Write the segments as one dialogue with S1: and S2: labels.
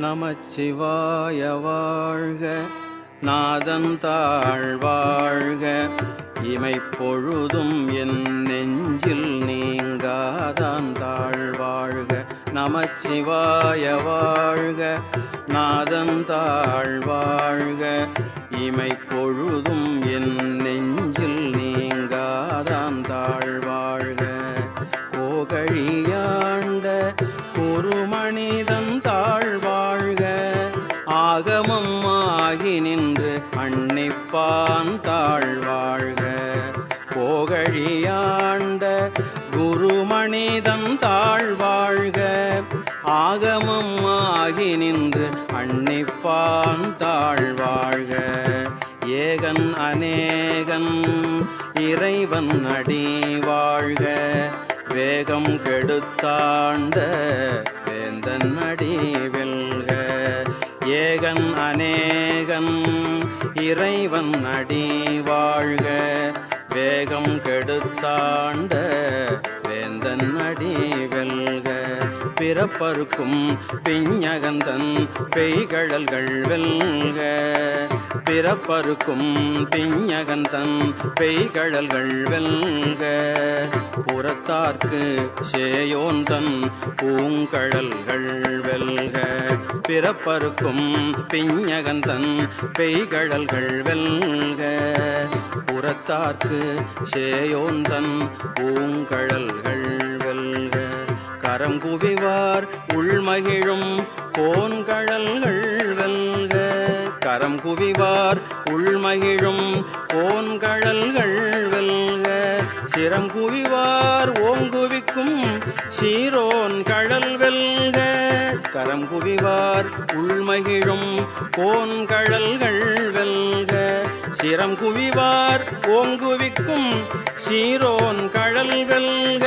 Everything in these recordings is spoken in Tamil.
S1: நமச்சிவாய வாழ்க. நாதந்தாள் வாழ்க. இமைப்பொழுதும் என் நெஞ்சில் நீங்காதான் வாழ்க. நமச்சிவாய வாழ்க. நாதந்தாள் வாழ்க. இமைப்பொழுதும் என் ஆகமம் ஆகி நின்று அன்னிப்பான் தாழ்வாழ்க. போகழியாண்ட குருமனிதன் தாழ்வாழ்க. ஆகமம் ஆகி நின்று அன்னிப்பான் தாழ்வாழ்க. ஏகன் அநேகன் இறைவன் அடி வாழ்க வேகம் கெடுத்தாண்ட வேந்தன் அடிவில் ஏகன் அநேகன். இறைவன் அடி வாழ்க வேகம் கெடுத்தாண்ட வேந்தன் அடி வெல்க பிறப்பருக்கும் பிஞகந்தன் பெய்கழல்கள் வெல்க. பிறப்பருக்கும் பிஞகந்தன் பெய்கழல்கள் வெல்க. புறத்தார்க்கு சேயோந்தன் பூங்கழல்கள் வெல்க. பிறப்பருக்கும் பிஞகந்தன் பெய்கழல்கள் வெல்க. புறத்தார்க்கு சேயோந்தன் பூங்கழல்கள் கரம் குவிவார் உள்மகிழும் கோன்கழல்கள் வெல்க. கரம் குவிவார் உள்மகிழும் கோன்கழல்கள் வெல்க. சிரம் குவிவார் ஓங்குவிக்கும் சீரோன் கழல் வெல்க. கரம் குவிவார் உள்மகிழும் கோன்கழல்கள் வெல்க. சிரம் குவிவார் ஓங்குவிக்கும் சீரோன் கழல் வெல்க.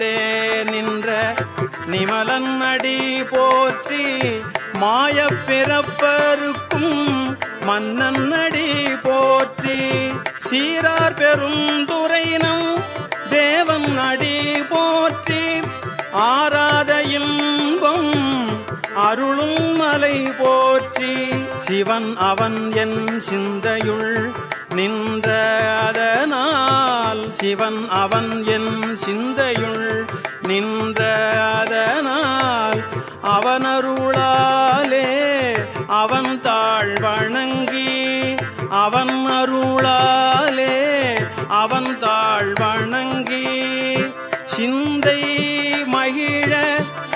S1: நேயத்தே நின்ற நிமலன் அடி போற்றி மாயப் பிறப்பருக்கும் மன்னன் அடி போற்றி. சீரார் பெருந்துரைனம் தேவன் அடி போற்றி. ஆராத இன்பம் அருளும் மலை போற்றி. சிவன் அவன் என் சிந்தையுள் நின்ற அதனால் சிவன் அவன் என் சிந்தையுள் நின்ற அதனால் அவன் அவன் தாழ் வணங்கி அவன் அருளாலே அவன் தாழ் வணங்கி சிந்தை மகிழ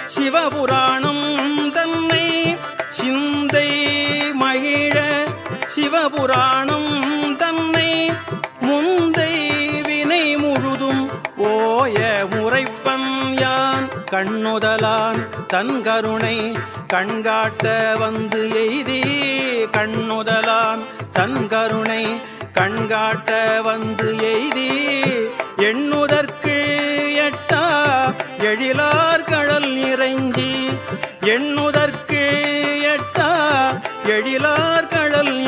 S1: சிவபுராணம் தன்னை சிந்தை மகிழ சிவபுராணம் கண்ணுதலான் தன் கருணை கண்காட்ட வந்து எய்தி. கண்ணுதலான் தன் கருணை கண்காட்ட வந்து எய்தி. எண்ணுதற்கு எட்டா எழிலார் கடல் நிறைஞ்சி. எண்ணுதற்கு எட்டா எழிலார் கடல்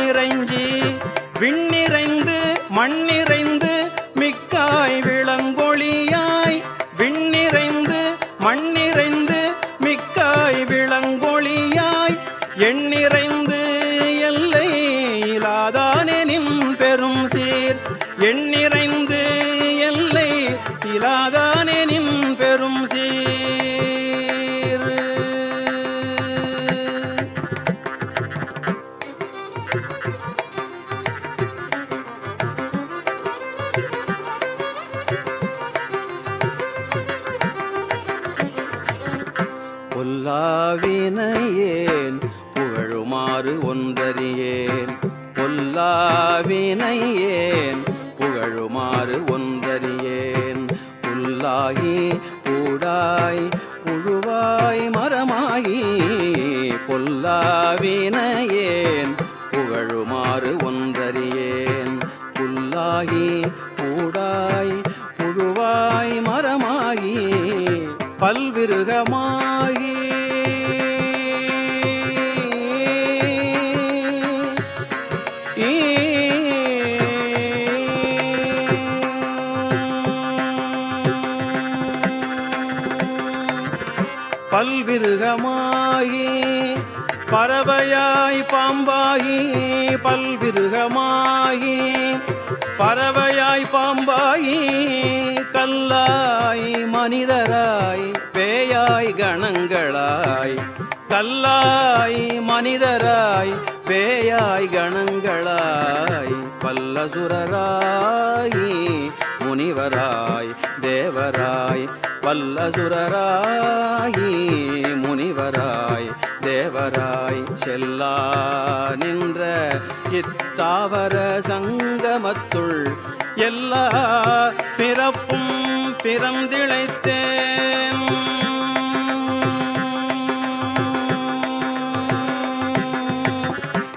S1: Ibrahim கல்லாய் மனிதராய் பேயாய் கணங்களாய். கல்லாய் மனிதராய் பேயாய் கணங்களாய். பல்லசுரராய் முனிவராய் தேவராய். பல்லசுரராய் முனிவராய் தேவராய். செல்லா நின்ற இத்தாவர சங்கமத்துள் எல்லா பிறப்பும் பிறந்திழைத்தேன்.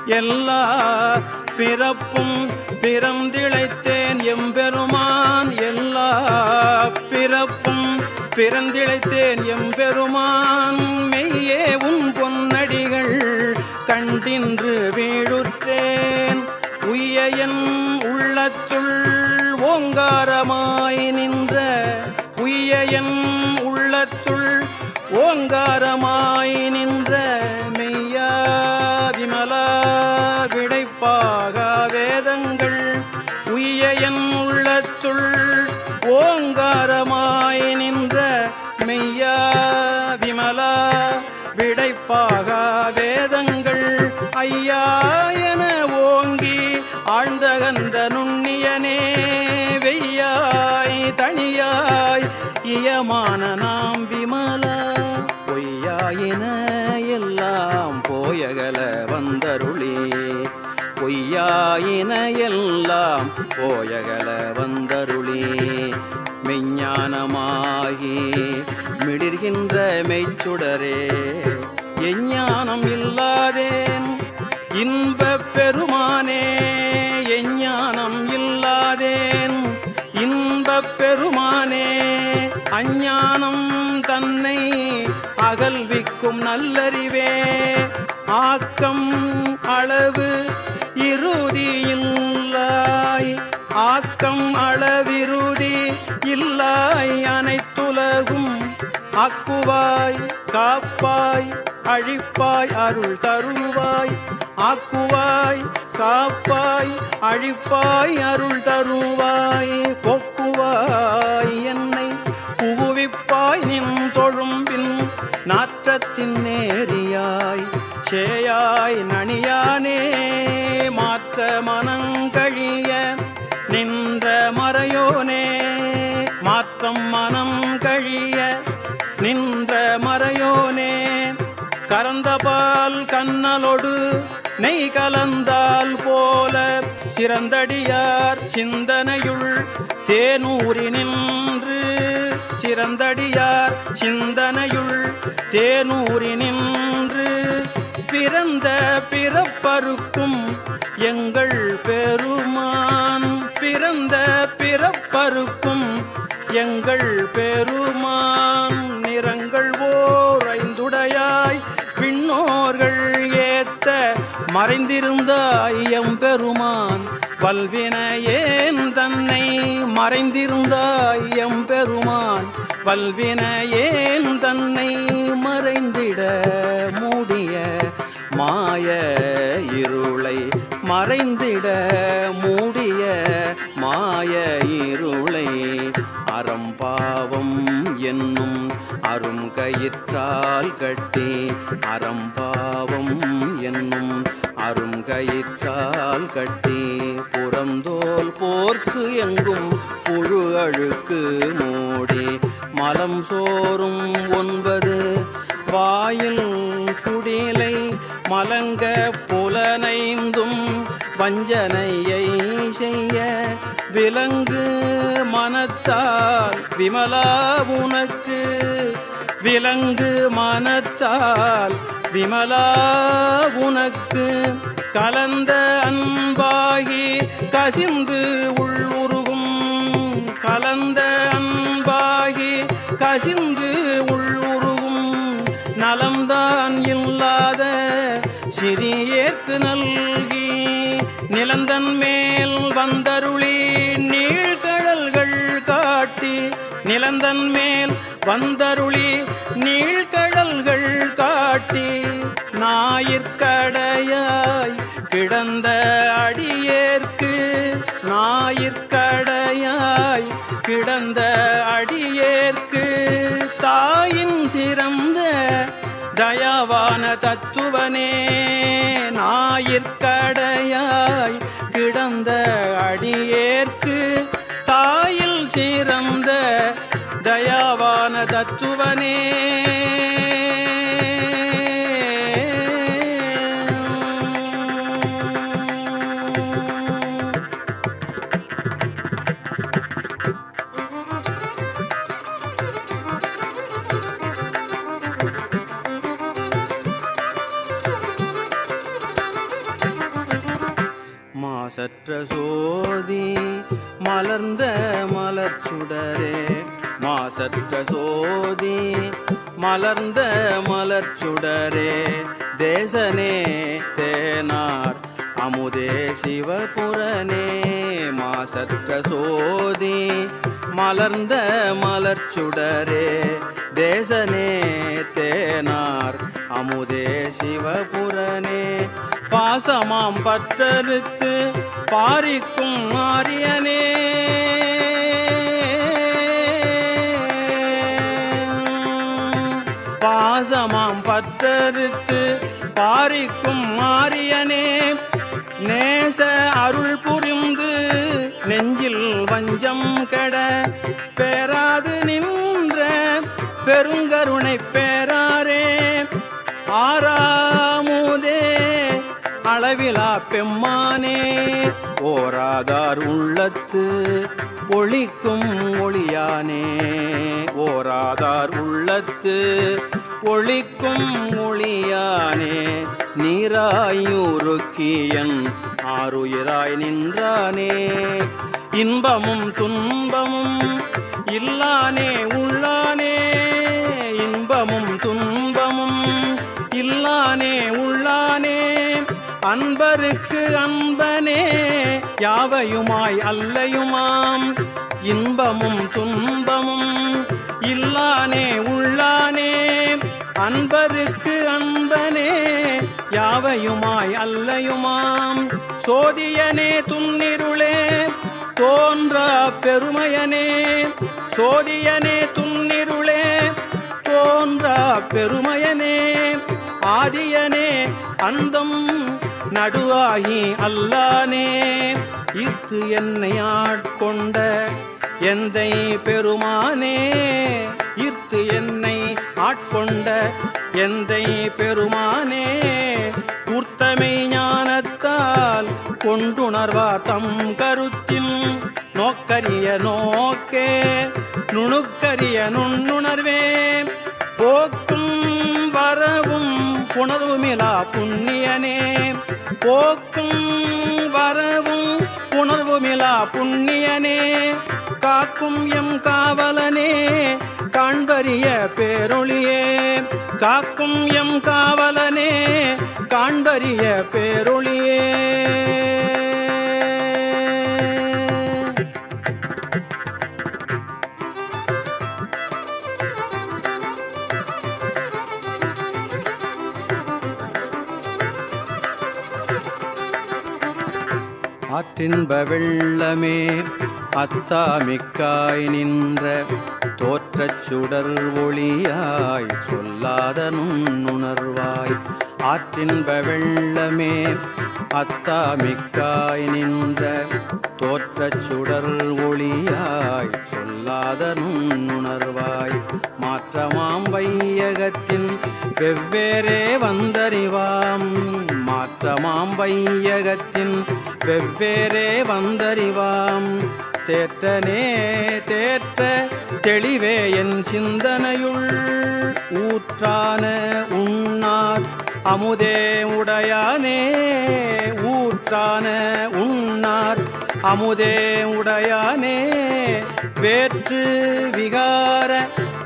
S1: எல்லா பிறப்பும் பிறந்திழைத்தேன் எம்பெருமான். எல்லா பிறப்பும் பிறந்திழைத்தேன் எம்பெருமான். மெய்யே உன் பொன்னடிகள் கண்டின்று வீழுத்தேன் உய்ய என் ஓங்காரமாய் நின்ற உய்ய என் உள்ளத்துள் ஓங்காரமாய் நின்ற மெய்யா விமலா விடைப்பாக வேதங்கள் உய்ய என் உள்ளத்துள் ஓங்காரமாய் ஆயின எல்லாம் போயகல வந்தருளே. மெஞ்ஞானமாகி மிளிர்கின்ற மெய்ச்சுடரே. எஞ்ஞானம் இல்லாதேன் இன்ப பெருமானே. எஞ்ஞானம் இல்லாதேன் இன்ப பெருமானே. அஞ்ஞானம் தன்னை அகல்விக்கும் நல்லறிவே. ஆக்கம் அளவு ஆக்கம் அளவிருதி இல்லாய் அனைத்துலகும். ஆக்குவாய் காப்பாய் அழிப்பாய் அருள் தருவாய். ஆக்குவாய் காப்பாய் அழிப்பாய் அருள் தருவாய். போக்குவாய் என்னை புகுவிப்பாய் நின் தொழும்பின் நாற்றத்தின் நேரியாய். சேயாய் நனியானே மாற்ற மனங்கழிய மறையோனே மாற்றம் மனம் கழிய நின்ற மறையோனே கரந்த பால் கண்ணலொடு நெய் கலந்தால் போல சிறந்தடியார் சிந்தனையுள் தேனூரி நின்று சிறந்தடியார் சிந்தனையுள் தேனூரி நின்று பிறந்த பிறப்பருக்கும் எங்கள் பெருமான். பிறந்த பிறப்பருக்கும் எங்கள் பெருமான் நிறங்கள் ஓர் ஐந்துடையாய். விண்ணோர்கள் ஏத்த மறைந்திருந்தாய் எம்பெருமான் வல்வினையேன் தன்னை மறைந்திருந்தாய் எம்பெருமான் வல்வினையேன் தன்னை மறைந்திட மூடிய மாய இருளை மறைந்திட மூடிய மாய இருளை அறம்பாவம் என்னும் அரும் கயிற்றால் கட்டி அறம்பாவம் என்னும் அரும் கயிற்றால் கட்டி புறந்தோல் போர்க்கு எங்கும் புழு அழுக்கு மூடி மலம் சோறும் ஒன்பது வாயில் குடிலை மலங்க வஞ்சனையை செய்ய விலங்கு மனத்தால் விமலா உனக்கு. விலங்கு மனத்தால் விமலா உனக்கு. கலந்த அன்பாகி கசிந்து உள்ளுருகும் கலந்த அன்பாகி கசிந்து உள்ளுருகும் நலம்தான் இல்லாத சிறியேற்கு நல்ல நிலந்தன் மேல் வந்தருளி நீழ்கடல்கள் காட்டி நிலந்தன் மேல் வந்தருளி நீழ்கடல்கள் காட்டி ஞாயிற்கடையாய் கிடந்த அடியேற்கு ஞாயிற்கடையாய் கிடந்த அடியேற்கு தாயின் சிறந்த தயாவான தத்துவனே ஞாயிற்கடையாய் கிடந்த அடியேற்கு தாயில் சிறந்த தயாவான தத்துவனே. மாசற்ற சோதி மலர்ந்த மலர்ச்சுடரே மாசற்ற சோதி மலர்ந்த மலர்ச்சுடரே தேசனே தேனார் அமுதே சிவபுரனே. மாசற்ற சோதி மலர்ந்த மலர்ச்சுடரே தேசனே தேனார் அமுதே சிவபுரனே. பாசமாம் பற்றறுத்து பாரிக்கும் மாரியனே பாசமாம் பத்தறுத்து பாரிக்கும் மாரியனே நேச அருள் புரிந்து நெஞ்சில் வஞ்சம் கட பேராது நின்ற பெருங்கருணை பேராரே. ஆறாமுதே அளவிலா பெம்மானே. ஓராதார் உள்ளத்து ஒளிக்கும் ஒளியானே. ஓராதார் உள்ளத்து ஒளிக்கும் ஒளியானே. நீராயுருக்கியன் ஆறுயிராய் நின்றானே. இன்பமும் துன்பமும் இல்லானே உள்ளானே. இன்பமும் துன்பமும் இல்லானே உள்ளானே. அன்பருக்கு அன்பனே யாவையுமாய் அல்லையுமாம். இன்பமும் துன்பமும் இல்லானே உள்ளானே. அன்பருக்கு அன்ப யாவையுமாய் அல்லையுமாம். சோதியனே துன்னிருளே தோன்ற பெருமையனே. சோதியனே துன்னிருளே தோன்ற பெருமையனே. ஆதியனே அந்தம் நடுவாகி அல்லானே. இத்து என்னை ஆட்கொண்ட எந்தை பெருமானே. இத்து என்னை ஆட்கொண்ட எந்தை பெருமானே கூர்த்தமை ஞானத்தால் கொண்டுணர்வா தம் கருத்தில். நோக்கரிய நோக்கே நுணுக்கரிய நுண்ணுணர்வே. போக்கும் வரவும் புணர்வுமிலா புண்ணியனே. போக்கும் வரவும் புணர்வுமிலா புண்ணியனே. காக்கும் எம் காவலனே காண்பரிய பேரொழியே காக்கும் எம் காவலனே காண்பரிய பேரொழியே. ஆற்றின்ப வெள்ளமே அத்தாமிக்காய் நின்ற தோற்ற தோற்றச் சுடர் ஒளியாய் சொல்லாத நுண்ணுணர்வாய். ஆற்றின்ப வெள்ளமே அத்தாமிக்காய் நின்ற தோற்றச் சுடர் ஒளியாய் சொல்லாத நுண்ணுணர்வாய். மாற்றமாம் வையகத்தின் வெவ்வேறே வந்தறிவாம். மாற்றமாம் வையகத்தின் வெவ்வேறே வந்தறிவாம். தேற்றனே தேற்ற தெளிவே என் சிந்தனையுள். ஊற்றான உண்ணார் அமுதே உடையானே ஊற்றான உண்ணார் அமுதே உடையானே. வேற்று விகார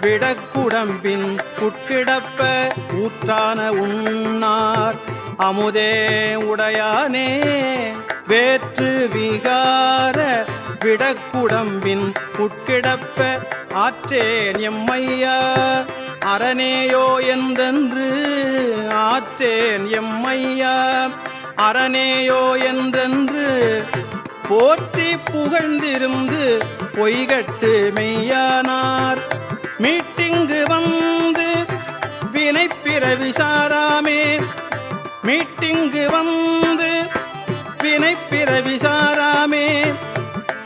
S1: விடக்குடம்பின் உட்கிடப்ப ஊற்றான உண்ணார் அமுதே உடையானே. வேற்று விகார விடக்குடம்பின் உட்கிடப்ப ஆற்றேன் எம்மையா? அரணேயோ என்றென்று ஆற்றேன் எம்மையா? அரணேயோ என்றென்று போற்றி புகழ்ந்திருந்து பொய்கட்டு மெய்யானார். மீட்டிங்கு வந்து வினைப்பிற விசாராமே மீட்டிங்கு வந்து வினைப்பிற விசாராமே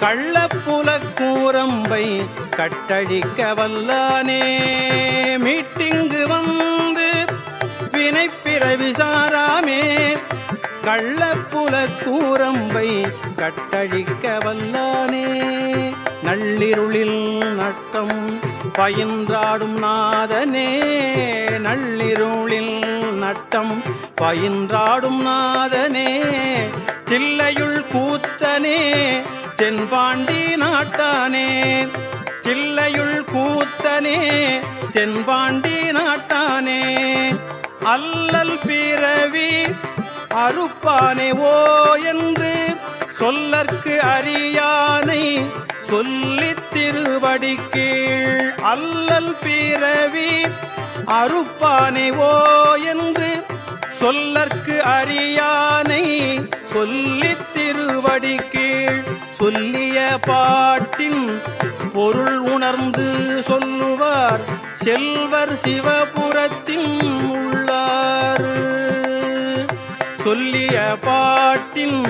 S1: கள்ளப்புல கூரம்பை கட்டழிக்க வல்லானே. மீட்டிங்கு வந்து வினைப்பிற விசாராமே கள்ளப்புல கூரம்பை கட்டழிக்க வல்லானே. நள்ளிருளில் நட்டம் பயின்றாடும் நாதனே. நள்ளிருளில் நட்டம் பயின்றாடும் நாதனே. தில்லையுள் கூத்தனே தென்பாண்டி நாட்டானே தில்லையுள் கூத்தனே தென்பாண்டி நாட்டானே. அல்லல் பிறவி அறுப்பானே ஓ என்று சொல்லற்கு அறியானை சொல்லி திருவடி கீழ் அல்லல் பிறவி அறுப்பானே ஓ என்று சொல்லற்கு அறியானை சொல்லி படி கீழ் சொல்லிய பாட்டின் பொருள் உணர்ந்து சொல்லுவார். செல்வர் சிவபுரத்தின் உள்ளார் சொல்லிய பாட்டின்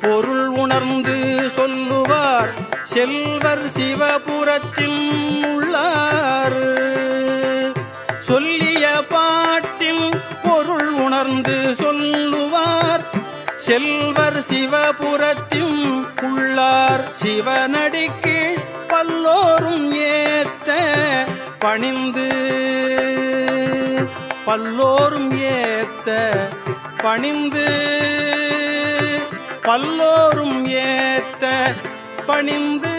S1: பொருள் உணர்ந்து சொல்லுவார். செல்வர் சிவபுரத்தின் உள்ளார் செல்வர் சிவபுரத்தின் உள்ளார் சிவனடிக்கு பல்லோரும் ஏத்த பணிந்து பல்லோரும் ஏத்த பணிந்து பல்லோரும் ஏத்த பணிந்து.